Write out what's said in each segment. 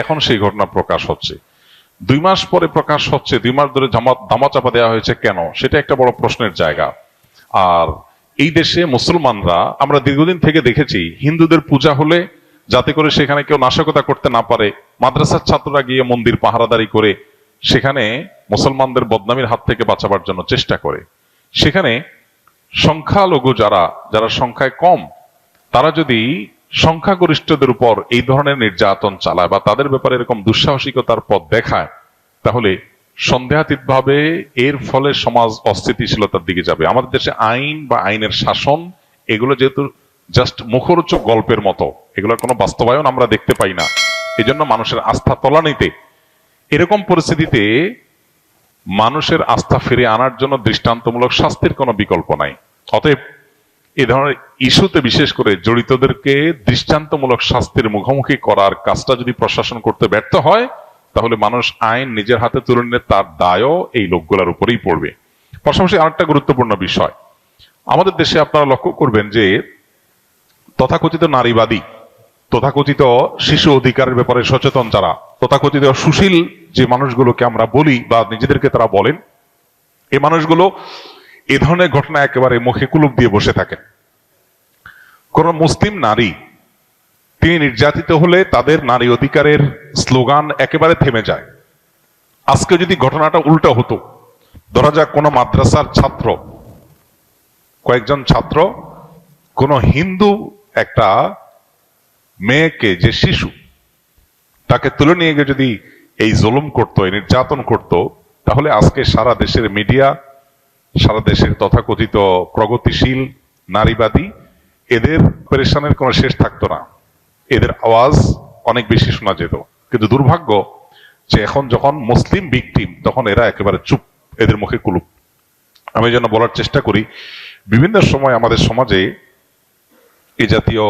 এখন সেই ঘটনা প্রকাশ হচ্ছে। দুই মাস পরে প্রকাশ হচ্ছে, দুই মাস ধরে জামা- দামাচাপা দেওয়া হয়েছে কেন? সেটা একটা বড় প্রশ্নের জায়গা। আর এই দেশে মুসলমানরা, আমরা দীর্ঘদিন থেকে দেখেছি, হিন্দুদের পূজা হলে যাতে করে সেখানে কেউ নাশকতা করতে না পারে, মাদ্রাসার ছাত্ররা গিয়ে মন্দির পাহারাদারি করে, সেখানে মুসলমানদের বদনামির হাত থেকে বাঁচাবার জন্য চেষ্টা করে। সেখানে সংখ্যালঘু যারা যারা সংখ্যায় কম, তারা যদি সংখ্যাগরিষ্ঠদের উপর এই ধরনের নির্যাতন চালায় বা তাদের ব্যাপারে এরকম দুঃসাহসিকতার পথ দেখায়, তাহলে সন্দেহাতীত ভাবে এর ফলে সমাজ অস্থিতিশীলতার দিকে যাবে। আমাদের দেশে আইন বা আইনের শাসন, এগুলো যেহেতু জাস্ট মুখরোচক গল্পের মতো, এগুলোর কোনো বাস্তবায়ন আমরা দেখতে পাই না। এই জন্য মানুষের আস্থা তলানিতে। এরকম পরিস্থিতিতে মানুষের আস্থা ফিরে আনার জন্য দৃষ্টান্তমূলক শাস্তির কোনো বিকল্প নাই। অতএব এ ধরনের ইস্যুতে বিশেষ করে জড়িতদেরকে দৃষ্টান্তমূলক শাস্তির মুখোমুখি করার কাজটা যদি প্রশাসন করতে ব্যর্থ হয়, তাহলে মানুষ আইন নিজের হাতে তুলে নিলে তার দায়ও এই লোকগুলোর উপরেই পড়বে। পাশাপাশি আরেকটা গুরুত্বপূর্ণ বিষয়। আমাদের দেশে আপনারা লক্ষ্য করবেন যে তথাকথিত নারীবাদী, তথাকথিত শিশু অধিকারের ব্যাপারে সচেতন যারা, তথাকথিত সুশীল যে মানুষগুলোকে আমরা বলি বা নিজেদেরকে তারা বলেন এই মানুষগুলো এ ধরনের ঘটনা একেবারে মুখে কুলুপ দিয়ে বসে থাকেন। কোন মুসলিম নারী, তিনি নির্যাতিত হলে তাদের নারী অধিকারের স্লোগান একেবারে থেমে যায়। আজকে যদি ঘটনাটা উল্টা হতো, ধরা যাক কোনো মাদ্রাসার ছাত্র, কয়েকজন ছাত্র, কোন হিন্দু একটা মেয়েকে, যে শিশু, তাকে তুলে নিয়ে গিয়ে যদি এই জুলুম করত, এই নির্যাতন করত, তাহলে আজকে সারা দেশের মিডিয়া সারা দেশের তথাকথিত প্রগতিশীল নারীবাদী, এদের পেরেশানের কোনো শেষ থাকতো না। এদের আওয়াজ অনেক বেশি শোনা যেত। কিন্তু দুর্ভাগ্য যে এখন যখন মুসলিম ভিকটিম তখন এরা একেবারে চুপ, এদের মুখে কুলুপ। আমি যেন বলার চেষ্টা করি, বিভিন্ন সময় আমাদের সমাজে এ জাতীয়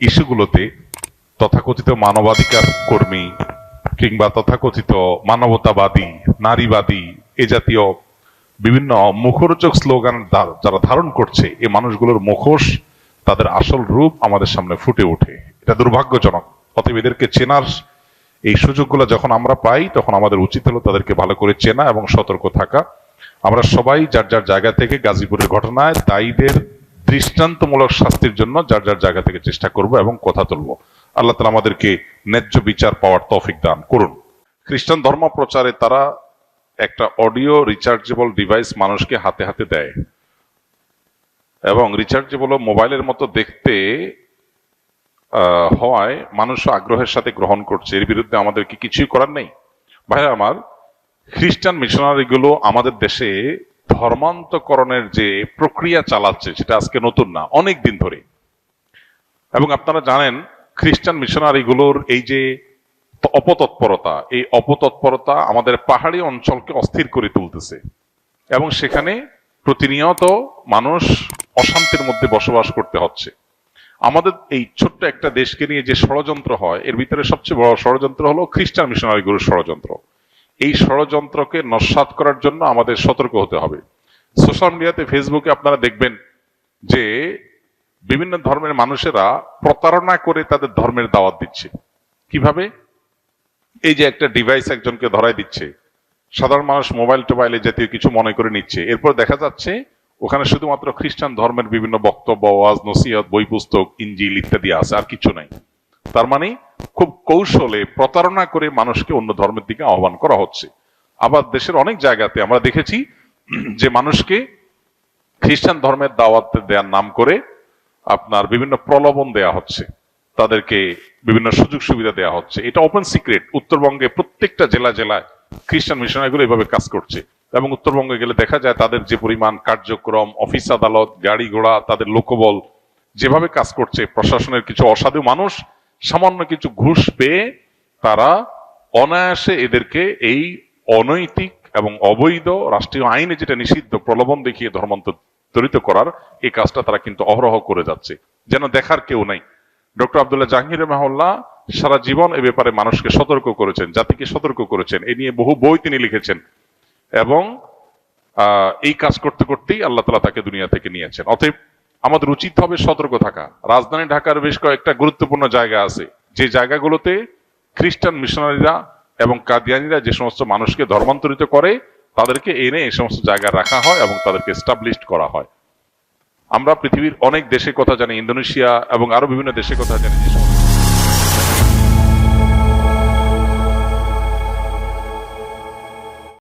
ইস্যুগুলোতে তথাকথিত মানবাধিকার কর্মী কিংবা তথাকথিত মানবতাবাদী, নারীবাদী এ জাতীয় বিভিন্ন মুখরোচক স্লোগান যারা ধারণ করছে, এই মানুষগুলোর মুখোশ তাদের আসল রূপ আমাদের সামনে ফুটে ওঠে। এটা দুর্ভাগ্যজনক। অতএব এদেরকে চেনার এই সুযোগগুলো যখন আমরা পাই, তখন আমাদের উচিত হলো তাদেরকে ভালো করে চেনা এবং সতর্ক থাকা। আমরা সবাই যার যার জায়গা থেকে গাজীপুরের ঘটনায় দায়ীদের দৃষ্টান্তমূলক শাস্তির জন্য যার যার জায়গা থেকে চেষ্টা করব এবং কথা তুলব। আল্লাহ তালা আমাদেরকে ন্যায্য বিচার পাওয়ার তৌফিক দান করুন। খ্রিস্টান ধর্ম প্রচারে তারা একটা অডিও রিচার্জেবল ডিভাইস মানুষকে হাতে হাতে দেয়। এবং রিচার্জেবল মোবাইলের মতো দেখতে হওয়ায় মানুষ আগ্রহের সাথে গ্রহণ করছে। এর বিরুদ্ধে আমাদের কি কিছুই করার নেই? ভাইরা আমার খ্রিস্টান মিশনারিগুলো আমাদের দেশে ধর্মান্তকরণের যে প্রক্রিয়া চালাচ্ছে, সেটা আজকে নতুন না, অনেক দিন ধরে। এবং আপনারা জানেন, খ্রিস্টান মিশনারিগুলোর এই যে অপতৎপরতা। এই অপতৎপরতা আমাদের পাহাড়ি অঞ্চলকে অস্থির করে তুলতেছে। এবং সেখানে প্রতিনিয়ত মানুষ অশান্তির মধ্যে বসবাস করতে হচ্ছে। আমাদের এই ছোট্ট একটা দেশকে নিয়ে যে ষড়যন্ত্র হয়, এর ভিতরে সবচেয়ে বড় ষড়যন্ত্র হলো খ্রিস্টান মিশনারিগুলোর ষড়যন্ত্র। এই ষড়যন্ত্রকে নস্বাত করার জন্য আমাদের সতর্ক হতে হবে। সোশ্যাল মিডিয়াতে, ফেসবুকে আপনারা দেখবেন যে বিভিন্ন ধর্মের মানুষেরা প্রতারণা করে তাদের ধর্মের দাওয়াত দিচ্ছে। কীভাবে? এই যে একটা ডিভাইস একজনকে ধরাই দিচ্ছে, সাধারণ মানুষ মোবাইল টোবাইলে জাতীয় কিছু মনে করে নিচ্ছে, এরপর দেখা যাচ্ছে ওখানে শুধুমাত্র খ্রিস্টান ধর্মের বিভিন্ন বক্তব্য, ওয়াজ, নসিহত, বই পুস্তক, ইঞ্জিল ইত্যাদি আছে, আর কিছু নাই। তার মানে খুব কৌশলে প্রতারণা করে মানুষকে অন্য ধর্মের দিকে আহ্বান করা হচ্ছে। আবার দেশের অনেক জায়গাতে আমরা দেখেছি যে মানুষকে খ্রিস্টান ধর্মের দাওয়াত দেওয়ার নাম করে আপনার বিভিন্ন প্রলোভন দেয়া হচ্ছে। তাদেরকে বিভিন্ন সুযোগ সুবিধা দেওয়া হচ্ছে। এটা ওপেন সিক্রেট উত্তরবঙ্গে প্রত্যেকটা জেলা জেলায় খ্রিস্টান মিশনারিগুলো এভাবে কাজ করছে। এবং উত্তরবঙ্গে গেলে দেখা যায় তাদের যে পরিমাণ কার্যক্রম অফিস আদালত, গাড়ি ঘোড়া, তাদের লোকবল, যেভাবে কাজ করছে, প্রশাসনের কিছু অসাধু মানুষ, সামান্য কিছু ঘুষ পেয়ে তারা অনায়াসে এদেরকে এই অনৈতিক এবং অবৈধ রাষ্ট্রীয় আইনে যেটা নিষিদ্ধ প্রলোভন দেখিয়ে ধর্মান্তরিত করার এই কাজটা তারা কিন্তু অহরহ করে যাচ্ছে। যেন দেখার কেউ নাই। ডক্টর আবদুল্লাহ জাহাঙ্গীর মাহল্লা সারা জীবন এ ব্যাপারে মানুষকে সতর্ক করেছেন, জাতিকে সতর্ক করেছেন। এ নিয়ে বহু বই তিনি লিখেছেন এবং এই কাজ করতে করতেই আল্লাহ তালা তাকে দুনিয়া থেকে নিয়েছেন অতএব আমাদের উচিত হবে সতর্ক থাকা। রাজধানী ঢাকার বেশ কয়েকটা গুরুত্বপূর্ণ জায়গা আছে। যে জায়গাগুলোতে খ্রিস্টান মিশনারিরা এবং কাদিয়ানিরা যে সমস্ত মানুষকে ধর্মান্তরিত করে, তাদেরকে এনে এই সমস্ত জায়গায় রাখা হয় এবং তাদেরকে এস্টাবলিশড করা হয়। আমরা পৃথিবীর অনেক দেশের কথা জানি ইন্দোনেশিয়া এবং আরও বিভিন্ন দেশের কথা জানি